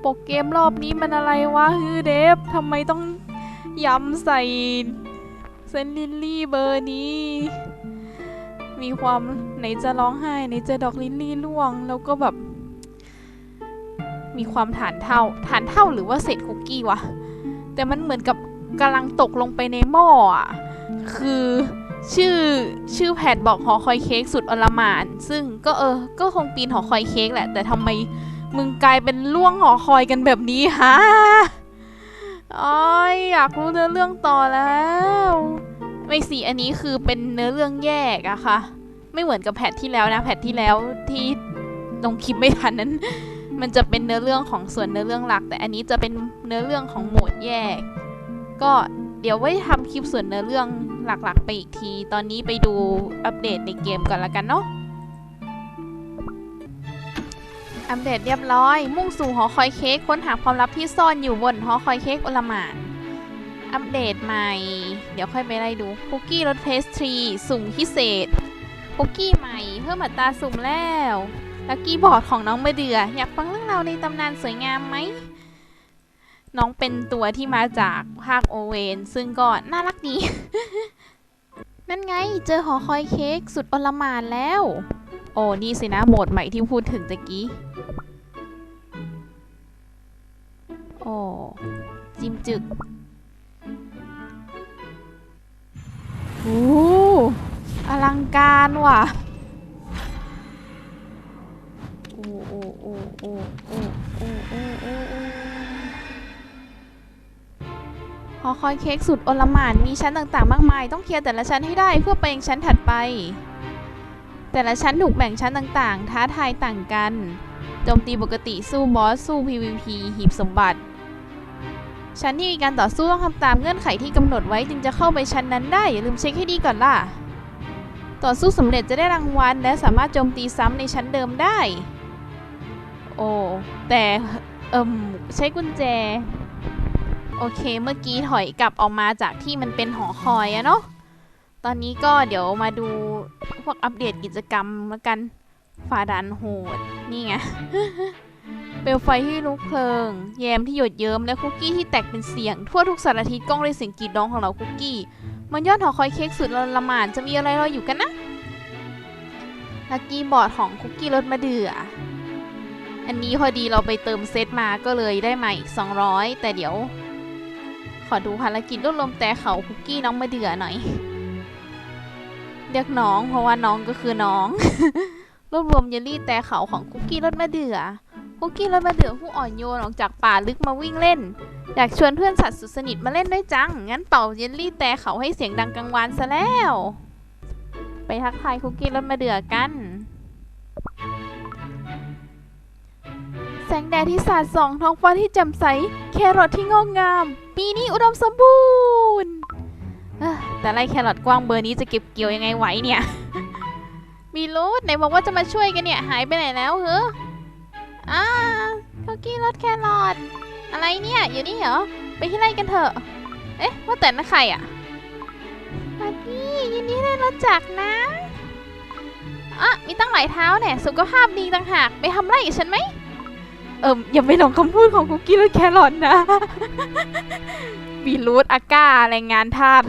โปรเกมรอบนี้มันอะไรวะฮือเดฟทำไมต้องยำใส่เซนลิลลี่เบอร์นี้ มีความไหนจะร้องไห้ไหนจะดอกลิลลี่ร่วง แล้วก็แบบ มีความฐานเท่าฐานเท่าหรือว่าเศษคุกกี้วะ แต่มันเหมือนกับกำลังตกลงไปในหม้ออะ คือ ชื่อชื่อแพทบอกหอคอยเค้กสุดอลหมาน ซึ่งก็เออ ก็คงปีนหอคอยเค้กแหละ แต่ทำไมมึงกลายเป็นล่วงหอคอยกันแบบนี้ฮะอ้อยอยากรู้เนื้อเรื่องต่อแล้ว ไม่สิอันนี้คือเป็นเนื้อเรื่องแยกอะค่ะ ไม่เหมือนกับแพทที่แล้วนะ แพทที่แล้วที่ลงคลิปไม่ทันนั้น มันจะเป็นเนื้อเรื่องของส่วนเนื้อเรื่องหลัก แต่อันนี้จะเป็นเนื้อเรื่องของโหมดแยก ก็เดี๋ยวไว้ทำคลิปส่วนเนื้อเรื่อง หลักๆ ไปอีกที ตอนนี้ไปดูอัปเดตในเกมก่อนละกันเนาะอัปเดตเรียบร้อย มุ่งสู่หอคอยเค้กค้นหาความลับที่ซ่อนอยู่บนหอคอยเค้กอลหมานอัปเดตใหม่ เดี๋ยวค่อยไปไล่ดูคุกกี้รสเพสทรีสุ่มพิเศษคุกกี้ใหม่ เพิ่มอัตราสุ่มแล้วลักกี้บอร์ดของน้องมะเดือ อยากฟังเรื่องราวในตำนานสวยงามไหม น้องเป็นตัวที่มาจากภาคโอเวน ซึ่งก็น่ารักดี นั่นไงเจอหอคอยเค้กสุดอลหมานแล้ว โอ้นี่สินะโหมดใหม่ที่พูดถึงตะกี้ โอ้จิมจึกโอ้อลังการว่ะ โอ้โอ้โอ้โอ้ อคอยเค้กสุดอลหมานมีชั้นต่างๆ มากมาย ต้องเคลียร์แต่ละชั้นให้ได้เพื่อไปยังชั้นถัดไป แต่ละชั้นถูกแบ่งชั้นต่างๆ ท้าทายต่างกัน โจมตีปกติสู้บอสสู้ PVP หีบสมบัติ ชั้นที่มีการต่อสู้ต้องทำตามเงื่อนไขที่กำหนดไว้จึงจะเข้าไปชั้นนั้นได้ อย่าลืมเช็คให้ดีก่อนล่ะ ต่อสู้สำเร็จจะได้รางวัลและสามารถโจมตีซ้ำในชั้นเดิมได้ โอ้แต่เอิมใช้กุญแจ โอเค เมื่อกี้ถอยกลับออกมาจากที่มันเป็นหอคอยอะเนาะ ตอนนี้ก็เดี๋ยวมาดูพวกอัปเดตกิจกรรมแล้วกันฝ่าดันโหด นี่ไง เปลวไฟที่ลุกเพลิง แยมที่หยดเยิ้มและคุกกี้ที่แตกเป็นเสียง ทั่วทุกสารทิศก้องเลยเสียงกรีดร้องของเราคุกกี้มันยอดหอคอยเค้กสุดละหมานจะมีอะไรรออยู่กันนะลักกี้บอร์ดของคุกกี้รสมะเดืออันนี้พอดีเราไปเติมเซตมาก็เลยได้มาอีก 200 แต่เดี๋ยว ขอดูภารกิจรวบรวมแต่เขาคุกกี้น้องมะเดื่อหน่อย เรียกน้องเพราะว่าน้องก็คือน้อง รวบรวมเยลลี่แต่เขาของคุกกี้รสมะเดื่อคุกกี้รสมะเดื่อผู้อ่อนโยนออกจากป่าลึกมาวิ่งเล่น อยากชวนเพื่อนสัตว์สุดสนิทมาเล่นด้วยจัง งั้นเป่าเยลลี่แต่เขาให้เสียงดังกังวานซะแล้ว ไปทักทายคุกกี้รสมะเดื่อกัน งแดดที่สาดส่องท้องฟ้าที่แจ่มใส แครอทที่งอกงาม ปีนี้อุดมสมบูรณ์แต่ไล่แครอทกว้างเบอร์นี้จะเก็บเกี่ยวยังไงไหวเนี่ย มีรูทไหนบอกว่าจะมาช่วยกันเนี่ยหายไปไหนแล้วเหรออ่าคุกกี้รสแครอทอะไรเนี่ย อยู่นี่เหรอ ไปที่ไร่กันเถอะ เอ๊ะ ว่าแต่นั่นใครอะสวัสดียินดีได้รู้จักนะอะมีตั้งหลายเท้าเนี่ย สุขภาพดีต่างหาก ไปทำไรกับฉันไหม เอิมอย่าไปหลงคำพูดของคุกกี้รสแครอทนะบีรูทอาก้าแรงงานทาส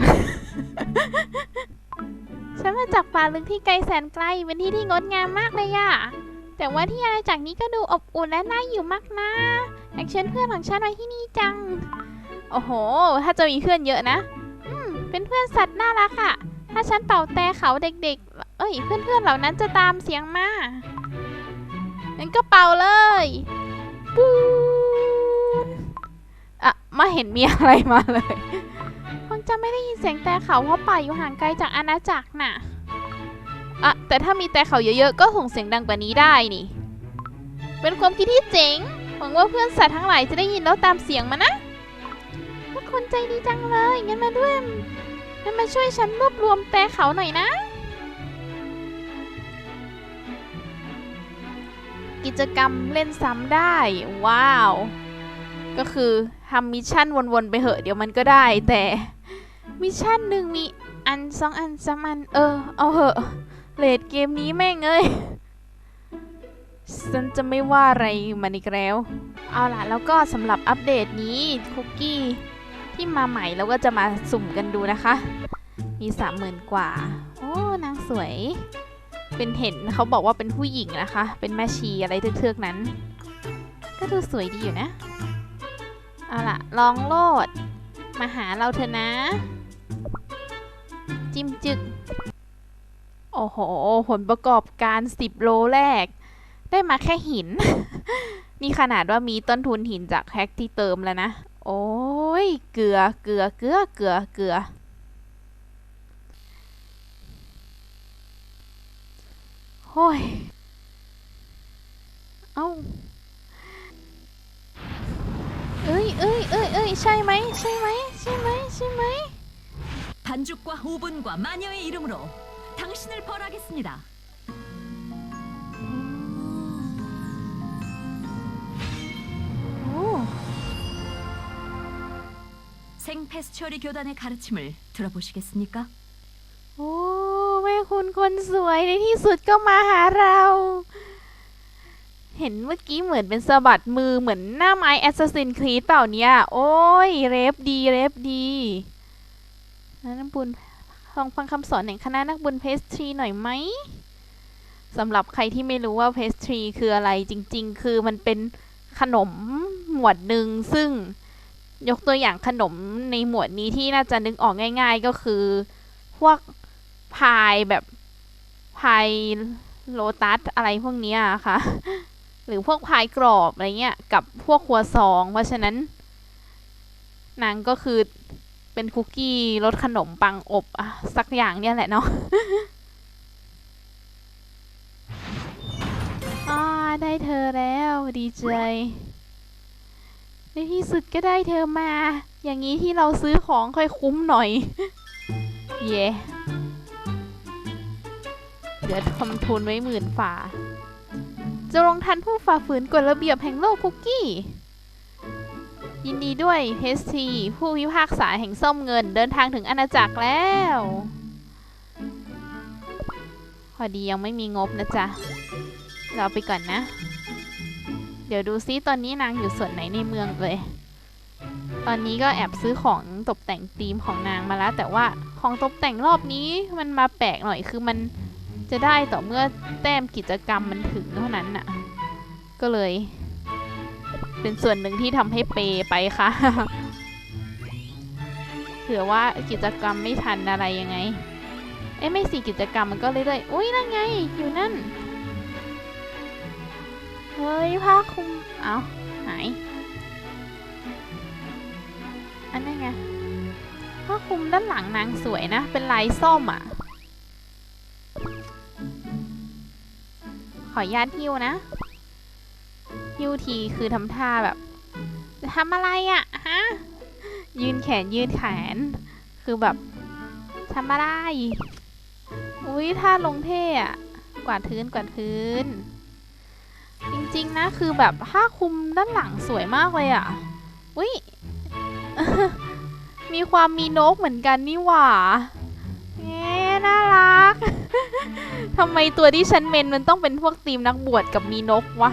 ฉันมาจากป่าลึกที่ไกลแสนไกลเป็นที่ที่งดงามมากเลยอะแต่ว่าที่อาณาจักรนี้ก็ดูอบอุ่นและน่าอยู่มากนะอยากเชิญเพื่อนของฉันมาที่นี่จัง โอ้โห ถ้าจะมีเพื่อนเยอะนะอืมเป็นเพื่อนสัตว์น่ารักอะถ้าฉันเป่าแต่เขาเด็กๆ เอ้ย เพื่อนๆเหล่านั้นจะตามเสียงมางั้นก็เป่าเลย ปูนอะมาเห็นมีอะไรมาเลยคงจะไม่ได้ยินเสียงแต่เขาเพราะป่าอยู่ห่างไกลจากอาณาจักรน่ะอะแต่ถ้ามีแต่เขาเยอะๆ ก็ส่งเสียงดังกว่านี้ได้นี่ เป็นความคิดที่เจ๋ง หวังว่าเพื่อนสัตว์ทั้งหลายจะได้ยินแล้วตามเสียงมานะทุกคนใจดีจังเลย งั้นมาด้วยงั้นมาช่วยฉันรวบรวมแต่เขาหน่อยนะ กิจกรรมเล่นซ้ำได้ ว้าว ก็คือทำมิชชั่นวนๆไปเหอะเดี๋ยวมันก็ได้ แต่มิชชั่นหนึ่งมีอันสองอันสามอัน เออ เอาเหอะเลดเกมนี้แม่งเอ้ยฉันจะไม่ว่าอะไรมันอีกแล้ว เอาล่ะ แล้วก็สำหรับอัปเดตนี้คุกกี้ที่มาใหม่เราก็จะมาสุ่มกันดูนะคะ มีสามหมื่นกว่า โอ้ นางสวย เป็นเห็นเขาบอกว่าเป็นผู้หญิงนะคะ เป็นแม่ชีอะไรเทือกๆนั้น ก็ดูสวยดีอยู่นะ เอาล่ะ ลองโลด มาหาเราเถอะนะ จิ้มจึก โอ้โห ผลประกอบการ10โลแรก ได้มาแค่หิน นี่ขนาดว่ามีต้นทุนหินจากแฮกที่เติมแล้วนะ โอ้ย เกลือ เกลือ เกลือ เกลือ เกลือ โอ้ย เอ้า เอ้ยเอ้ยเอ้ยเอ้ยใช่ไหม ใช่ไหม ใช่ไหม ใช่ไหม 반죽과 오븐과 마녀의 이름으로 당신을 벌하겠습니다. โอ้ 생페스츄어리 교단의 가르침을 들어보시겠습니까? โอ้แม่คุณคนสวยในที่สุดก็มาหาเรา เห็นเมื่อกี้เหมือนเป็นสะบัดมือเหมือนหน้าไม้แอสซัสซินครีดเปล่าเนี่ย โอ้ย เรฟดีเรฟดีนักบุญลองฟังคำสอนแห่งคณะนักบุญเพสทรีหน่อยไหมสำหรับใครที่ไม่รู้ว่าเพสทรีคืออะไรจริง ๆ คือมันเป็นขนมหมวดหนึ่งซึ่งยกตัวอย่างขนมในหมวดนี้ที่น่าจะนึกออกง่าย ๆ ก็คือ พวก พายแบบพายโลตัสอะไรพวกนี้อะค่ะ หรือพวกพายกรอบอะไรเงี้ยกับพวกครัวซอง เพราะฉะนั้น นางก็คือเป็นคุกกี้รสขนมปังอบอะสักอย่างเนี่ยแหละเนาะอาได้เธอแล้วดีใจในที่สุดก็ได้เธอมา อย่างนี้ที่เราซื้อของค่อยคุ้มหน่อย เย่ เดี๋ยวทำทุนไว้หมื่นฝ่า จะลงทันผู้ฝ่าฝืนกฎระเบียบแห่งโลกคุกกี้ ยินดีด้วยเฮสทีผู้พิพากษาแห่งส้มเงินเดินทางถึงอาณาจักรแล้ว พอดียังไม่มีงบนะจ๊ะ เราไปก่อนนะ เดี๋ยวดูซิตอนนี้นางอยู่ส่วนไหนในเมืองเลยตอนนี้ก็แอบซื้อของตกแต่งธีมของนางมาแล้ว แต่ว่าของตกแต่งรอบนี้มันมาแปลกหน่อยคือมัน จะได้ต่อเมื่อแต้มกิจกรรมมันถึงเท่านั้นน่ะ ก็เลย เป็นส่วนหนึ่งที่ทำให้เปไปค่ะ เผื่อว่ากิจกรรมไม่ทันอะไรยังไง เอ้ไม่สิกิจกรรมมันก็เรื่อยๆ อุ้ยนั่นไง อยู่นั่น เฮ้ยผ้าคลุม เอาหาย อันนั้นไงผ้าคลุมด้านหลังนางสวยนะ เป็นลายส้มอะ ออนุญาตฮิวนะฮิวทีคือทำท่าแบบจะทำอะไรอะฮะยืนแขนยืนแขน คือแบบทำอะไรอุ้ยท่าลงเท่อะกวาดพื้นกวาดพื้น จริงๆนะคือแบบผ้าคลุมด้านหลังสวยมากเลยอะอุ้ยมีความมีนกเหมือนกันนี่หว่า ทำไมตัวที่ฉันเมนมันต้องเป็นพวกทีมนักบวชกับมีนกวะ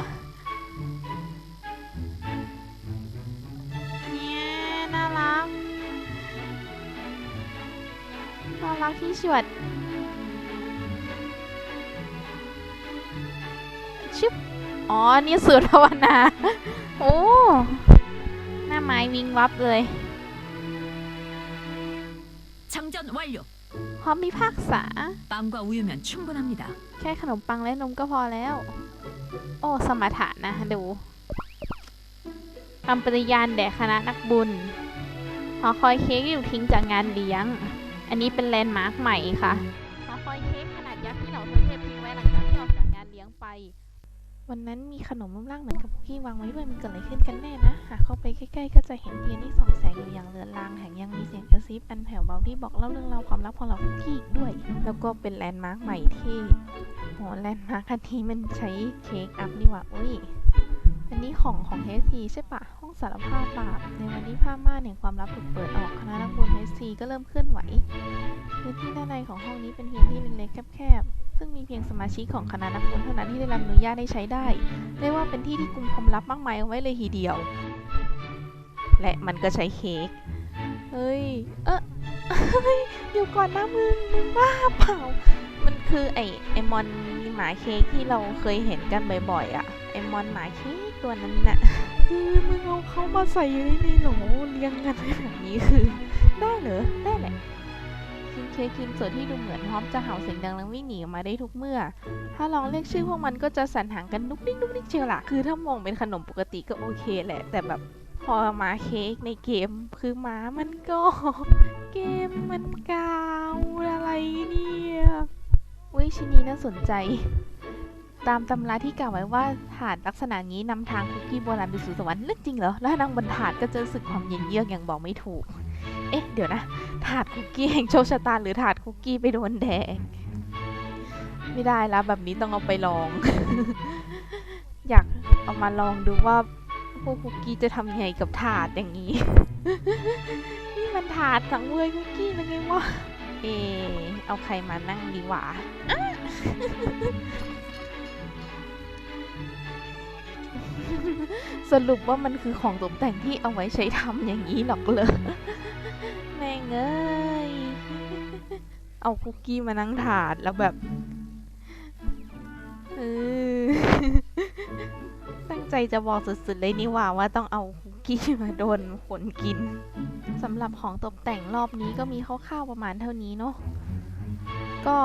เนี่ยน่ารัก น่ารักที่ชวดชึบ อ๋อ นี่สูตรภาวนา โอ้ หน้าไม้วิงวับเลย 장전 완료. พร้อมมีภาคษา 빵과 우유면 충분합니다. แค่ขนมปังและนมก็พอแล้ว โอ้ สมถะนะ ดูคำปฏิญาณแด่คณะนักบุญหอคอยเค้กที่ถูกทิ้งจากงานเลี้ยง อันนี้เป็นแลนด์มาร์คใหม่ค่ะ วันนั้นมีขนมรูปร่างเหมือนกับคุกกี้วางไว้ด้วยมันเกิดอะไรขึ้นกันแน่นะ หากเข้าไปใกล้ๆ ก็จะเห็นเทียนที่ส่องแสงอยู่อย่างเลือนลางแถมยังมีเสียงกระซิบอันแผ่วเบาที่บอกเล่าเรื่องราวความลับของเราคุกกี้อีกด้วย แล้วก็เป็นแลนด์มาร์คใหม่ที่โหแลนด์มาร์คอันนี้มันใช้เค้กอัพนี่หว่าอุ้ยอันนี้ของของเฮซีใช่ปะห้องสารภาพบาปในวันที่ผ้าม่านแห่งความลับถูกเปิดออกคณะนักบุญเฮซีก็เริ่มเคลื่อนไหวพื้นที่ด้านในของห้องนี้เป็นเพียงที่เล็กๆแคบ ซึ่งมีเพียงสมาชิกของคณะนักบุญเท่านั้นที่ได้รับอนุญาตให้ใช้ได้ เรียกว่าเป็นที่ที่กุมความลับมากมายเอาไว้เลยทีเดียว และมันก็ใช้เค้ก เฮ้ย เออเฮ้ยเดี๋ยวก่อนนะมึง มึงบ้าเปล่า มันคือไอไอมอนหมาเค้กที่เราเคยเห็นกันบ่อยๆอะไอมอนหมาเค้กตัวนั้นน่ะคือมึงเอาเขามาใส่ไว้ในโหลเรียงกันแบบนี้คือ ได้เหรอ ได้แหละ คิมเค้กคิมส่วนที่ดูเหมือนพร้อมจะเห่าเสียงดังและวิ่งหนีออกมาได้ทุกเมื่อ ถ้าลองเรียกชื่อพวกมันก็จะสั่นหางกันนุกนิกนุกนิกเชียวล่ะ คือถ้ามองเป็นขนมปกติก็โอเคแหละ แต่แบบพอมาเค้กในเกมคือหมามันก็ เกมมันกาวอะไรเนี่ยวิชิ้นนี้น่าสนใจ ตามตำราที่กล่าวไว้ว่าถาดลักษณะนี้นำทางคุกกี้โบราณไปสู่สวรรค์เรื่องจริงเหรอ แล้วนั่งบนถาดก็เจอสึกความเย็นเยือกอย่างบอกไม่ถูก อ๊ะ เดี๋ยวนะ ถาดคุกกี้แห่งโชคชะตาหรือถาดคุกกี้ไปโดนแดง ไม่ได้แล้วแบบนี้ต้องเอาไปลอง อยากเอามาลองดูว่าพวกคุกกี้จะทำไงกับถาดอย่างนี้ นี่มันถาดสังเวยคุกกี้เป็นไงวะ เอ เอาใครมานั่งดีวะอ๊ะสรุปว่ามันคือของตกแต่งที่เอาไว้ใช้ทำอย่างนี้หรอกเลย ม่งเอ้ย เอาคุกกี้มานั่งถาดแล้วแบบเออตั้งใจจะบอกสุดๆเลยนี่ว่าว่าต้องเอาคุกกี้มาโดนคนกินสำหรับของตกแต่งรอบนี้ก็มีคร่าวๆประมาณเท่านี้เนาะก็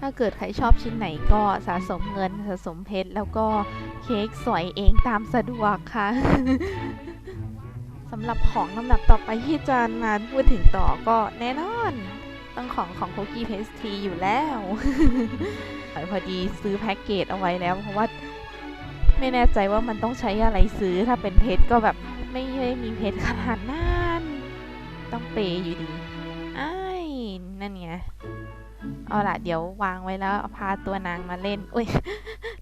ถ้าเกิดใครชอบชิ้นไหนก็สะสมเงินสะสมเพชรแล้วก็เค้กสวยเองตามสะดวกค่ะ สำหรับของลำดับต่อไปที่จะมาพูดถึงต่อก็แน่นอนต้องของของคุกกี้เพสทีอยู่แล้วพอดีซื้อแพ็กเกจเอาไว้แล้ว เพราะว่าไม่แน่ใจว่ามันต้องใช้อะไรซื้อถ้าเป็นเพชรก็แบบไม่ได้มีเพชรขนาดนั้นต้องเปย์อยู่ดีอ้ายนั่นไง เอาล่ะ เดี๋ยววางไว้แล้วพาตัวนางมาเล่นอุ้ย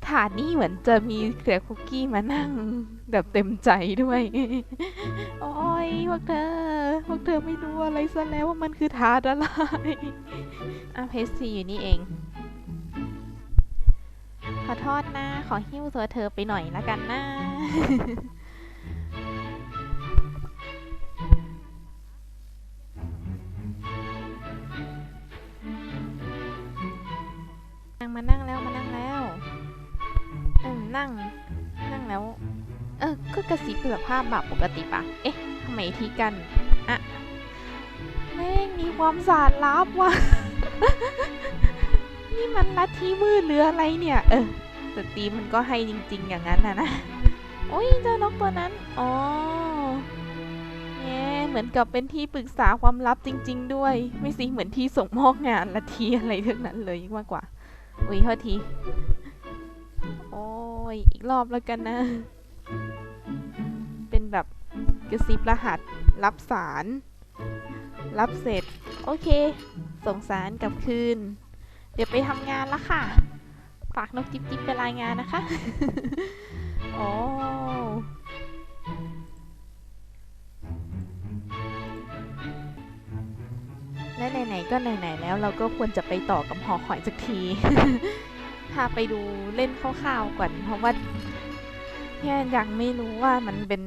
ถาดนี่เหมือนจะมีเกลือคุกกี้มานั่ง แบบเต็มใจด้วย โอ้ยพวกเธอ พวกเธอไม่รู้อะไรซะแล้วว่ามันคือถาดอะไรอะเพสซีอยู่นี่เอง ขอโทษนะ ขอหิ้วตัวเธอไปหน่อยละกันนะ กระซิบเผื่อภาพแบบปกติปะเอ๊ะทำไมที่กันอะแม่งมีความสารลับว่ะ นี่มันลัทธิมืดหรืออะไรเนี่ย เออแต่ตีมันก็ให้จริง ๆ อย่างนั้นนะนะโอ้ยเจ้านกตัวนั้น อ๋อแง่เหมือนกับเป็นที่ปรึกษาความลับจริง ๆ ด้วย ไม่สิ เหมือนที่ส่งมอบงานลัทธิอะไรทั้งนั้นเลยมากกว่า อุ้ยโทษที โอ้ย อีกรอบแล้วกันนะ แบบกระซิบรหัส รับสาร รับเสร็จ โอเค ส่งสารกลับคืน เดี๋ยวไปทำงานละค่ะ ฝากนกจิ๊บจิ๊บไปรายงานนะคะ โอ้และไหนๆก็ไหนๆแล้วเราก็ควรจะไปต่อกับหอคอยสักที พาไปดูเล่นคร่าวๆก่อนเพราะว่า เนี่ยยังไม่รู้ว่ามันเป็น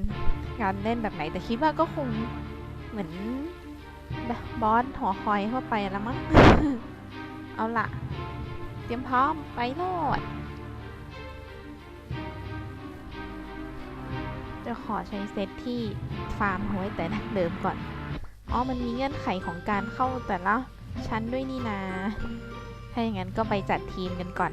การเล่นแบบไหน แต่คิดว่าก็คงเหมือนแบบบอสหอคอยเข้าไปแล้วมั้ง เอาล่ะ เตรียมพร้อมไปโลดจะขอใช้เซตที่ฟาร์มเอาไว้แต่ดั้งเดิมก่อน อ๋อ มันมีเงื่อนไขของการเข้าแต่ละชั้นด้วยนี่นา ถ้าอย่างนั้นก็ไปจัดทีมกันก่อน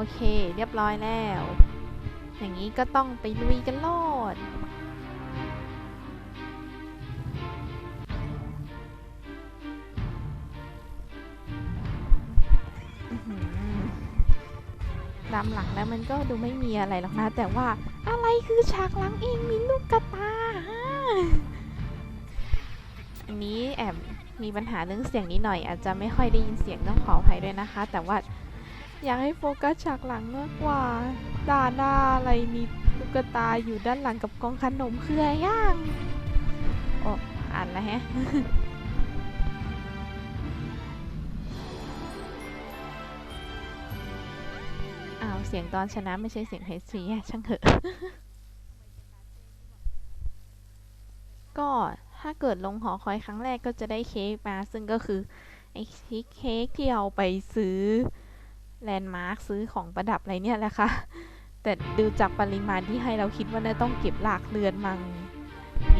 โอเค เรียบร้อยแล้ว อย่างนี้ก็ต้องไปลุยกันโลดอื้อหือตามหลังแล้วมันก็ดูไม่มีอะไรหรอกนะ แต่ว่าอะไรคือฉากหลังเองมีลูกกระตาฮะอันนี้แอบมีปัญหาเรื่องเสียงนิดหน่อย อาจจะไม่ค่อยได้ยินเสียงต้องขออภัยด้วยนะคะ แต่ว่า อยากให้โฟกัสฉากหลังมากกว่าดานหน้าอะไรมีลูกกตาอยู่ด้านหลังกับกองขนมเครือย่างโอ้อ่านแล้วฮะอ้าวเสียงตอนชนะไม่ใช่เสียงเฮสซีช่างเถอะ ก็ถ้าเกิดลงหอคอยครั้งแรกก็จะได้เค้กมา ซึ่งก็คือไอ้เค้กที่เอาไปซื้อ แลนด์มาร์คซื้อของประดับอะไรเนี่ยแหละค่ะ แต่ดูจากปริมาณที่ให้เราคิดว่าน่าต้องเก็บหลากเรือนมังแง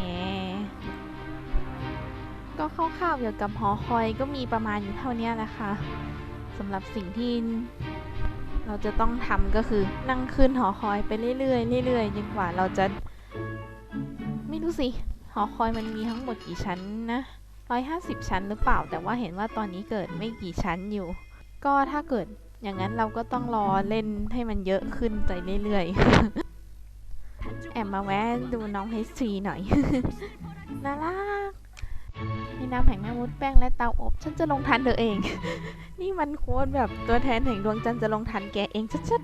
ก็คร่าวๆเกี่ยวกับหอคอยก็มีประมาณอยู่เท่านี้แหละค่ะสำหรับสิ่งที่เราจะต้องทำก็คือนั่งขึ้นหอคอยไปเรื่อยๆเรื่อยๆจนกว่าเราจะ ไม่รู้สิหอคอยมันมีทั้งหมดกี่ชั้นนะร้อยห้าสิบชั้นหรือเปล่า แต่ว่าเห็นว่าตอนนี้เกิดไม่กี่ชั้นอยู่ ก็ถ้าเกิด อย่างนั้นเราก็ต้องรอเล่นให้มันเยอะขึ้นไปเรื่อยๆ แอบมาแวะดูน้องเฮสซีหน่อย น่ารักในน้ำแห่งแม่มดแป้งและเตาอบฉันจะลงทันเธอเอง นี่มันโค้ดแบบตัวแทนแห่งดวงจันทร์จะลงทันแกเองชัด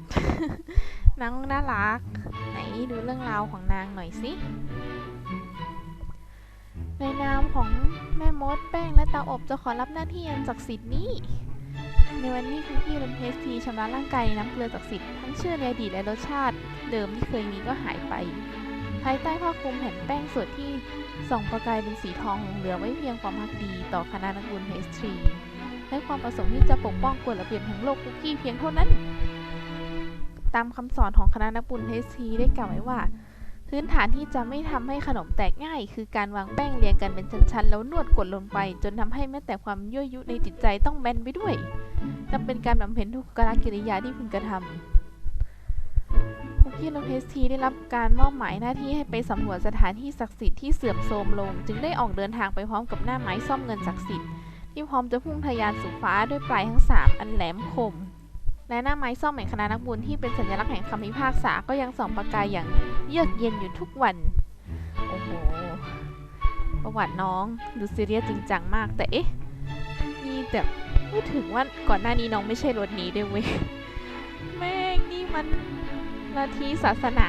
ๆนางน่ารัก ไหนดูเรื่องราวของนางหน่อยสิในนามของแม่มดแป้งและเตาอบจะขอรับหน้าที่อันศักดิ์สิทธิ์นี้ ในวันนี้คุณพี่ลมเพสทีชำระร่างกายในน้ำเกลือศักดิ์สิทธิ์ทั้งชื่อในอดีตและรสชาติเดิมที่เคยมีก็หายไป ภายใต้ผ้าคลุมแผ่นแป้งส่วนที่ส่องประกายเป็นสีทองเหลือไว้เพียงความพักดีต่อคณะนักบุญเพสทรีและความประสงค์ที่จะปกป้องกฎระเบียบแห่งโลกคุกกี้เพียงเท่านั้น ตามคำสอนของคณะนักบุญเทสทีได้กล่าวไว้ว่า พื้นฐานที่จะไม่ทำให้ขนมแตกง่าย คือการวางแป้งเรียงกันเป็นชั้นๆ แล้วนวดกดลงไป จนทำให้แม้แต่ความยั่วยุในจิตใจต้องแบนไปด้วยนับเป็นการบำเพ็ญทุกกกิริยาที่พึงกระทำคุกกี้โลเทสทีได้รับการมอบหมายหน้าที่ให้ไปสำรวจสถานที่ศักดิ์สิทธิ์ที่เสื่อมโทรมลง จึงได้ออกเดินทางไปพร้อมกับหน้าไม้ซ่อมเงินศักดิ์สิทธิ์ที่พร้อมจะพุ่งทะยานสู่ฟ้าด้วยปลายทั้งสามอันแหลมคม และหน้าไม้ซ่อมแห่งคณะนักบุญที่เป็นสัญลักษณ์แห่งคำพิพากษาก็ยังส่องประกายอย่างเยือกเย็นอยู่ทุกวัน โอ้โห ประวัติน้องดูซีเรียสจริงจังมาก แต่เอ๊ะ มีแต่พูดถึงว่าก่อนหน้านี้น้องไม่ใช่รถนี้ด้วยเว้ย แม่งนี่มันนาทีศาสนา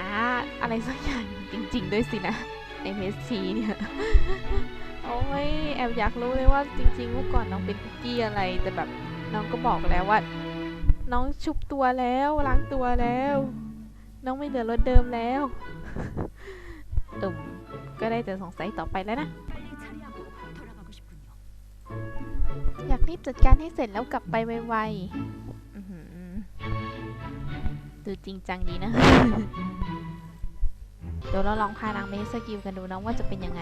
อะไรสักอย่างจริง ๆ ด้วยสินะ MSC เนี่ย โอ้ย แอบอยากรู้เลยว่าจริงๆเมื่อก่อนน้องเป็นกี้อะไร แต่แบบน้องก็บอกแล้วว่า น้องชุบตัวแล้วล้างตัวแล้ว น้องไม่เหลือรถเดิมแล้วเอิมก็ได้แต่สงสัยต่อไปแล้วนะ อยากรีบจัดการให้เสร็จแล้วกลับไปไวๆดูจริงจังดีนะ เดี๋ยวเราลองพานางเมสกิลกันดูน้องว่าจะเป็นยังไง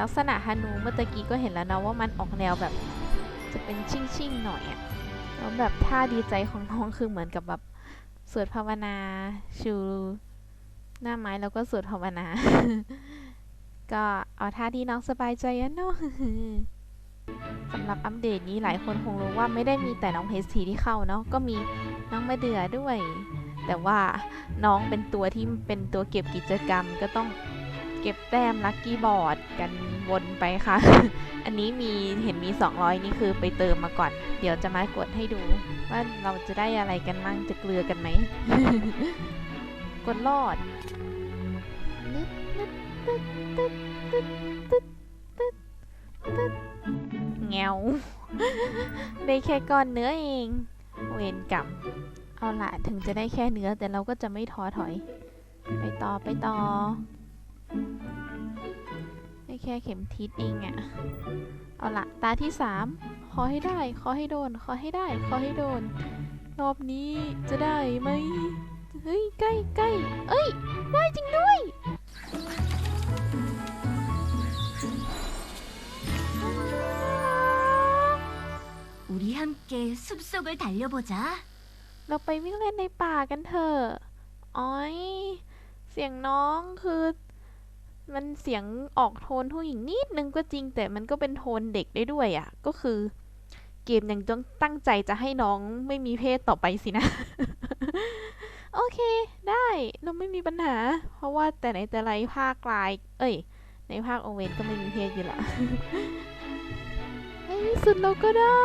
ลักษณะฮานูเมื่อตะกี้ก็เห็นแล้วนะว่ามันออกแนวแบบ จะเป็นชิ่งชิ่งๆหน่อยอะแล้วแบบท่าดีใจของน้องคือเหมือนกับแบบสวดภาวนาชูหน้าไม้แล้วก็สวดภาวนา ก็เอาท่าที่น้องสบายใจอะเนาะสำหรับอัปเดตนี้หลายคนคงรู้ว่าไม่ได้มีแต่น้องเพสทีที่เข้าเนาะก็มีน้องมะเดือด้วย แต่ว่าน้องเป็นตัวที่เป็นตัวเก็บกิจกรรมก็ต้อง เก็บแต้มลัคกี้บอร์ดกันวนไปค่ะ อันนี้มีเห็นมี 200 นี่คือไปเติมมาก่อน เดี๋ยวจะมากดให้ดู ว่าเราจะได้อะไรกันมั่งจะเกลือกันไหม กดรอดนึดนึดตึ๊ดตึ๊ดตึ๊ดตึ๊ดตึ๊ดตึ๊ดแงวได้แค่ก้อนเนื้อเอง เวรกรรมเอาละถึงจะได้แค่เนื้อแต่เราก็จะไม่ท้อถอย ไปต่อไปต่อ ได้แค่เข็มทิศเองอะเอาละตาที่สามขอให้ได้ ขอให้โดน ขอให้ได้ ขอให้โดน รอบนี้จะได้ไหม เฮ้ย ใกล้ใกล้เอ้ย ได้จริงด้วย 우리 함께 숲속을 달려보자. เราไปวิ่งเล่นในป่ากันเถอะอ้อย เสียงน้องคือ มันเสียงออกโทนผู้หญิงนิดนึงก็จริง แต่มันก็เป็นโทนเด็กได้ด้วยอะ่ะ ก็คือเกมยังต้องตั้งใจจะให้น้องไม่มีเพศต่อไปสินะ โอเค ได้เราไม่มีปัญหา เพราะว่าแต่ไหนแต่ไรภาคกลาย เอ้ย ในภาคโอเวนก็ไม่มีเพศอยู่ละในที่สุดเราก็ได้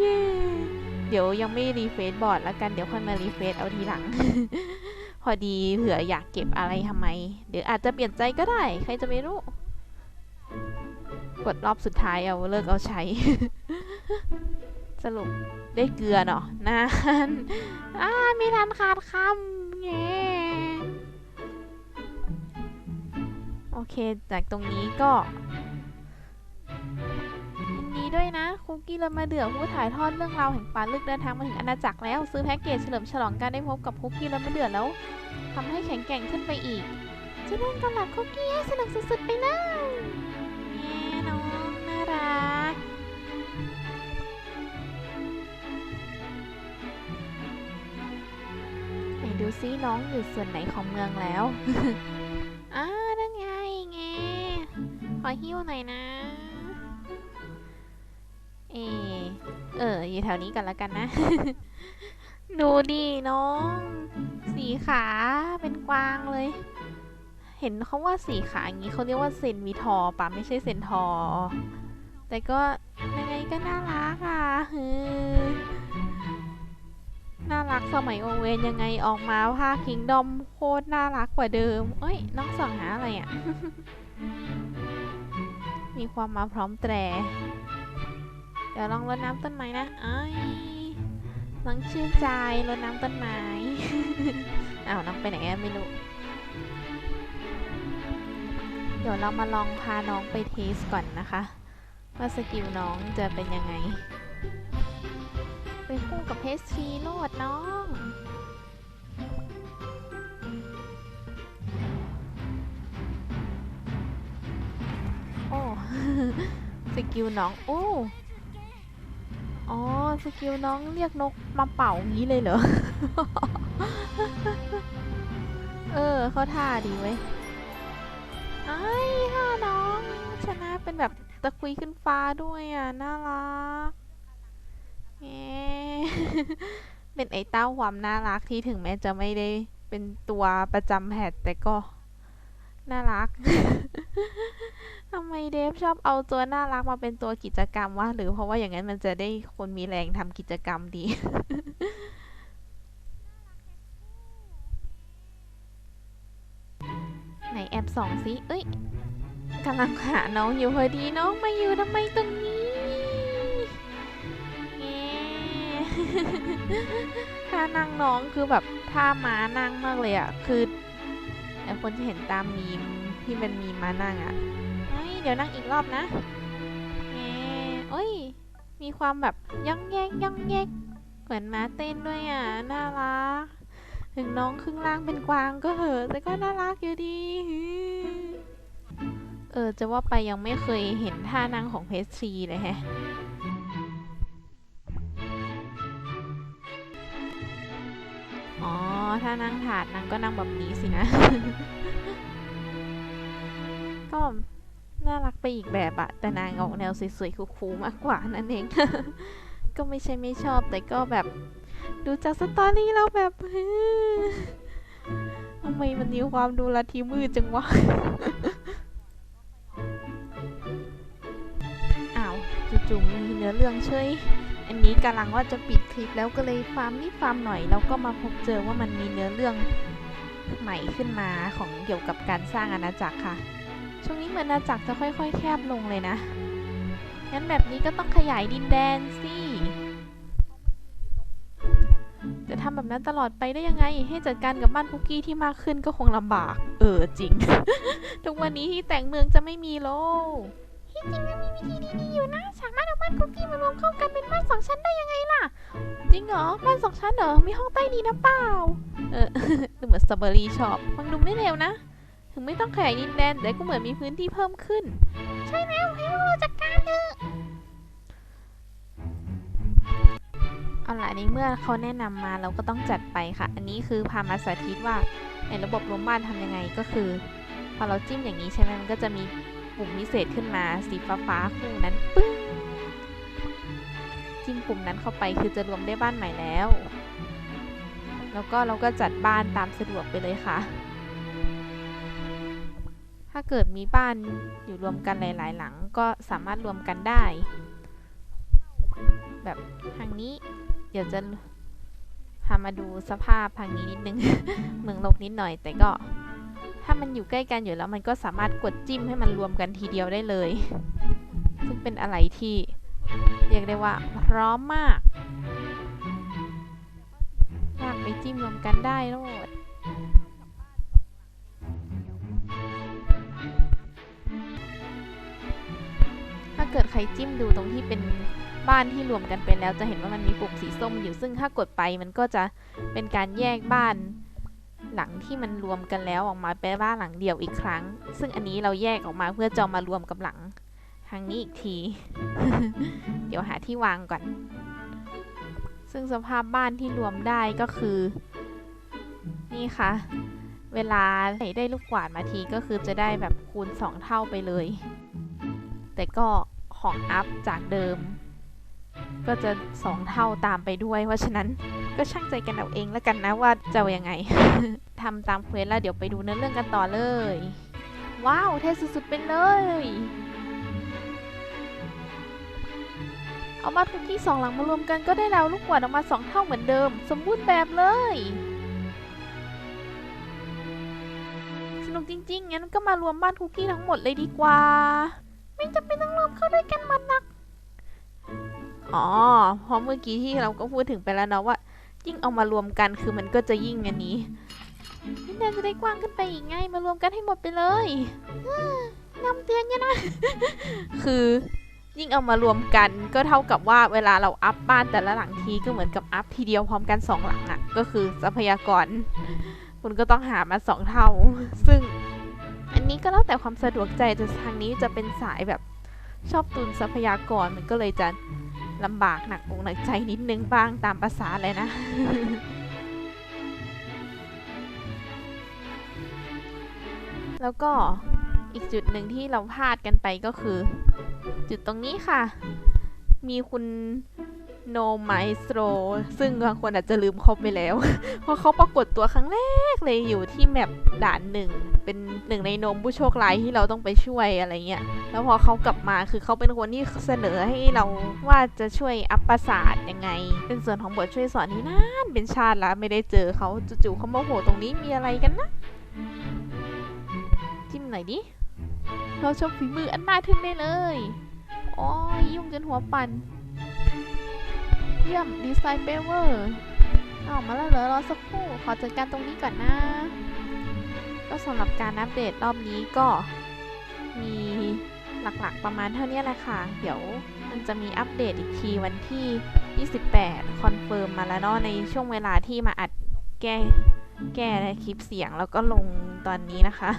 เย้เดี๋ยวยังไม่รีเฟซบอร์ดแล้วกันเดี๋ยวค่อยมารีเฟซเอาทีหลัง พอดีเผื่ออยากเก็บอะไรทำไม เดี๋ยวอาจจะเปลี่ยนใจก็ได้ ใครจะไม่รู้ กดรอบสุดท้ายเอาเลิกเอาใช้ สรุปได้เกลือเนาะนานอ่าไม่ทันขาดคำแงโอเค จากตรงนี้ก็ ด้วยนะ คุกกี้เรามาเดือผู้ถ่ายทอดเรื่องราวแห่งปาลึกเดินทางมาถึงอาณาจักรแล้ว ซื้อแพ็กเกจเฉลิมฉลองการได้พบกับคุกกี้เรามาเดือแล้วทำให้แข็งแกร่งขึ้นไปอีกจะเล่นกับหลักคุกกี้ให้สนุกสุดๆไปเลยแง่น้องน่ารักไหนดูซิน้องอยู่ส่วนไหนของเมืองแล้วอ่านั่นไงไงขอหิ้วหน่อยนะ เอ เออ อยู่แถวนี้กันแล้วกันนะ ดูดิน้อง สีขาเป็นกวางเลย เห็นเขาว่าสีขาอย่างนี้เขาเรียกว่าเซนวีทอร์ปะไม่ใช่เซนทอร์แต่ก็ยังไงก็น่ารักอะฮือน่ารักสมัยโอเวนยังไงออกมาภาคคิงดอมโคตรน่ารักกว่าเดิม เอ้ย น้องส่องหาอะไรอะ มีความมาพร้อมแตร เดี๋ยวลองรดน้ำต้นไม้นะเอ้ยน้องชื่นใจรดน้ำต้นไม้อ้าวน้องไปไหนอะไม่รู้ เดี๋ยวเรามาลองพาน้องไปเทสก่อนนะคะ ว่าสกิลน้องจะเป็นยังไง ไปคู่กับเพสทีโลดน้องโอ้สกิลน้อง โอ้ อ๋อ สกิลน้องเรียกนกมาเป่างี้เลยเหรอ เออ เขาท่าดีเว้ไอ้ยท่าน้อง ชนะเป็นแบบตะคุยขึ้นฟ้าด้วยอะ น่ารักแหมเป็นไอ้เต้าความน่ารักที่ถึงแม้จะไม่ได้เป็นตัวประจำแพทแต่ก็ น่ารัก ทำไมเดฟชอบเอาตัวน่ารักมาเป็นตัวกิจกรรมวะหรือเพราะว่าอย่างนั้นมันจะได้คนมีแรงทำกิจกรรมดี ไหนแอบส่องสิเอ้ยกำลังหาน้องอยู่พอดีน้องมาอยู่ทำไมตรงนี้แง่ท่านั่งน้องคือแบบท่าม้านั่งมากเลยอะคือไอคนที่เห็นตามมีมที่มันมีม้านั่งอะ เฮ้ยเดี๋ยวนั่งอีกรอบนะแง่เอ้ย มีความแบบย่องแยกย่องแยกเหมือนม้าเต้นด้วยอะ น่ารัก ถึงน้องครึ่งล่างเป็นกวางก็เหอะ แต่ก็น่ารักอยู่ดี เออ จะว่าไปยังไม่เคยเห็นท่านั่งของเพสทรีเลยแฮะอ๋อ ถ้านั่งถาดนางก็นั่งแบบนี้สินะ ก็ น่ารักไปอีกแบบอะแต่นางออกแนวสวยๆคูลๆมากกว่านั่นเอง ก็ไม่ใช่ไม่ชอบแต่ก็แบบดูจากสตอรี่แล้วแบบฮือทำไมมันมีความดูลัทธิมืดจังวะ อ้าวจู่ๆมีเนื้อเรื่องเฉยอันนี้กำลังว่าจะปิดคลิปแล้วก็เลยฟาร์มนี่ฟาร์มหน่อยแล้วก็มาพบเจอว่ามันมีเนื้อเรื่องใหม่ขึ้นมาของเกี่ยวกับการสร้างอาณาจักรค่ะ ช่วงนี้เหมือนอาณาจักรจะค่อยๆ แคบลงเลยนะ งั้นแบบนี้ก็ต้องขยายดินแดนสิ จะทำแบบนั้นตลอดไปได้ยังไง ให้จัดการกับบ้านคุกกี้ที่มากขึ้นก็คงลำบาก เออจริง ทุกวันนี้ที่แต่งเมืองจะไม่มีโลกที่จริงมันมีวิธีดีๆอยู่นะ สามารถเอาบ้านคุกกี้มารวมเข้ากันเป็นบ้านสองชั้นได้ยังไงล่ะ จริงเหรอ บ้านสองชั้นเหรอ มีห้องใต้ดินนะเปล่า เออ ดูเหมือนสตรอเบอรี่ชอบ ฟังดูไม่เร็วนะ ถึงไม่ต้องขยายดินแดนแต่ก็เหมือนมีพื้นที่เพิ่มขึ้น ใช่แล้วให้พวกเราจัดการเถอะอะไรละในเมื่อเขาแนะนำมาเราก็ต้องจัดไปค่ะ อันนี้คือพามาสาธิตว่าในระบบรวมบ้านทำยังไงก็คือ พอเราจิ้มอย่างนี้ใช่ไหมมันก็จะมีปุ่มพิเศษขึ้นมาสีฟ้าฟ้าๆคู่นั้นปึ้งจิ้มปุ่มนั้นเข้าไปคือจะรวมได้บ้านใหม่แล้ว แล้วก็เราก็จัดบ้านตามสะดวกไปเลยค่ะ ถ้าเกิดมีบ้านอยู่รวมกันหลาย ๆ หลังก็สามารถรวมกันได้ แบบทางนี้ เดี๋ยวจะพามาดูสภาพทางนี้นิดนึง เมืองลกนิดหน่อย แต่ก็ ถ้ามันอยู่ใกล้กันอยู่แล้วมันก็สามารถกดจิ้มให้มันรวมกันทีเดียวได้เลย ซึ่งเป็นอะไรที่เรียกได้ว่าพร้อมมากอยากไปจิ้มรวมกันได้โลด เกิดใครจิ้มดูตรงที่เป็นบ้านที่รวมกันไปแล้วจะเห็นว่ามันมีปุ่มสีส้มอยู่ซึ่งถ้ากดไปมันก็จะเป็นการแยกบ้านหลังที่มันรวมกันแล้วออกมาเป็นบ้านหลังเดียวอีกครั้ง ซึ่งอันนี้เราแยกออกมาเพื่อจะเอมารวมกับหลังทางนี้อีกที เดี๋ยวหาที่วางก่อน ซึ่งสภาพบ้านที่รวมได้ก็คือ นี่ค่ะ เวลาได้ลูกกวาดมาทีก็คือจะได้แบบคูณ 2 เท่าไปเลย แต่ก็ ของอัพจากเดิม ก็จะ 2 เท่าตามไปด้วย เพราะฉะนั้นก็ช่างใจกันเอาเองแล้วกันนะว่าจะายังไง ทำตามเควสแล้วเดี๋ยวไปดูเนื้อเรื่องกันต่อเลย ว้าวเท่สุดๆไปเลย เอามาทุกที่สองหลังมารวมกันก็ได้ดาวลูกกวาดออกมาสองเท่าเหมือนเดิม สมบูรณ์แบบเลยสนุกจริงๆ งั้นก็มารวมบ้านคุกกี้ทั้งหมดเลยดีกว่า ไม่จำเป็นต้องรวมเข้าด้วยกันหมันนักอ๋อเพราะเมื่อกี้ที่เราก็พูดถึงไปแล้วเนาะว่า ยิ่งเอามารวมกันคือมันก็จะยิ่งอันนี้นี่นาจะได้กว้างขึ้นไปอีกไงมารวมกันให้หมดไปเลยอืมนำเตือนยังนะ คือยิ่งเอามารวมกันก็เท่ากับว่าเวลาเราอัพบ้านแต่ละหลังทีก็เหมือนกับอัพทีเดียวพร้อมกันสองหลังอะ่ะ ก็คือทรัพยากร คุณก็ต้องหามาสองเท่า ซึ่ง นนี้ก็แล้วแต่ความสะดวกใจแต่ทางนี้จะเป็นสายแบบชอบตุนทรัพยากรมันก็เลยจะลำบากหนักอกหนักใจนิดนึงบ้างตามภาษาเลยนะแล้วก็อีกจุดหนึ่งที่เราพลาดกันไปก็คือ จุดตรงนี้ค่ะ มีคุณ โนไมสโตรซึ่งบางคนอาจจะลืมเขาไปแล้ว เพราะเขาปรากฏตัวครั้งแรกเลยอยู่ที่แมปด่านหนึ่ง เป็นหนึ่งในโนมผู้โชคร้ายที่เราต้องไปช่วยอะไรเงี้ย แล้วพอเขากลับมาคือเขาเป็นคนที่เสนอให้เราว่าจะช่วยอัปประสาทยังไง เป็นส่วนของบทช่วยสอนที่นานเป็นชาติแล้วไม่ได้เจอเขาจู่ๆเขามโผล่ตรงนี้มีอะไรกันนะจิ้มหน่อยดิเราชมฝีมืออันน่าทึ่งได้เลยอ้ยยุ่งจนหัวปั่น เยี่ยมดีไซน์เปเวอร์ออกมาแล้วเหรอรอสักครู่ ขอจัดการตรงนี้ก่อนนะ ก็สำหรับการอัปเดตรอบนี้ก็มีหลักๆประมาณเท่านี้แหละค่ะ เดี๋ยวมันจะมีอัปเดตอีกทีวันที่ 28 คอนเฟิร์มมาแล้วเนาะในช่วงเวลาที่มาอัดแก้แก้คลิปเสียงแล้วก็ลงตอนนี้นะคะ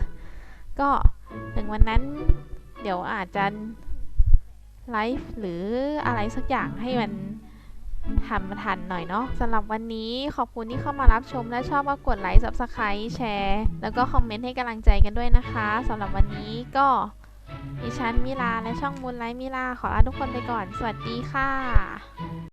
ก็ถึงวันนั้นเดี๋ยวอาจจะไลฟ์หรืออะไรสักอย่างให้มัน ทำทันหน่อยเนาะสำหรับวันนี้ขอบคุณที่เข้ามารับชม และชอบก็กดไลค์ subscribe แชร์ แล้วก็คอมเมนต์ให้กำลังใจกันด้วยนะคะสำหรับวันนี้ก็ดิฉันมิลาและช่องมูลไลท์มิลาขอลาทุกคนไปก่อน สวัสดีค่ะ